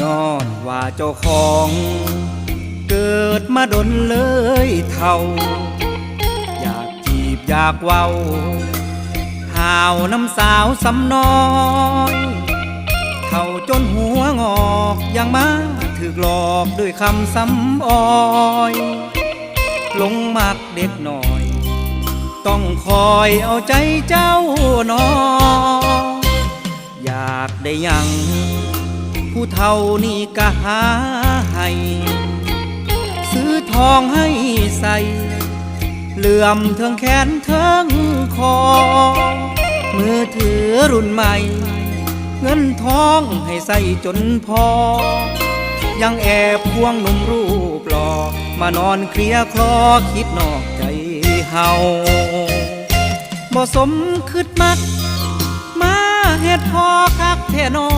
ย้อนว่าเจ้าของ เกิดมาดนเลยเท่า อยากจีบอยากเว้าห่าวน้ำสาวสำน้อยเท่าจนหัวงอกยังมาถึกหลอกด้วยคำซ้ำอ้อยลงมักเด็กหน่อย ต้องคอยเอาใจเจ้าหนออยากได้ยัง ผู้เท่านี่ก็หาให้ซื้อทองให้ใส่เหลื่อมเทิงแขนเทิงคอ มือถือรุ่นใหม่ เงินทองให้ใส่จนพอ ยังแอบควงหนุ่มรูปหล่อมานอนเคลียคลอคิดนอกใจเฮาบ่สมคืดมัก มาเฮ็ดพอคักแท่นอ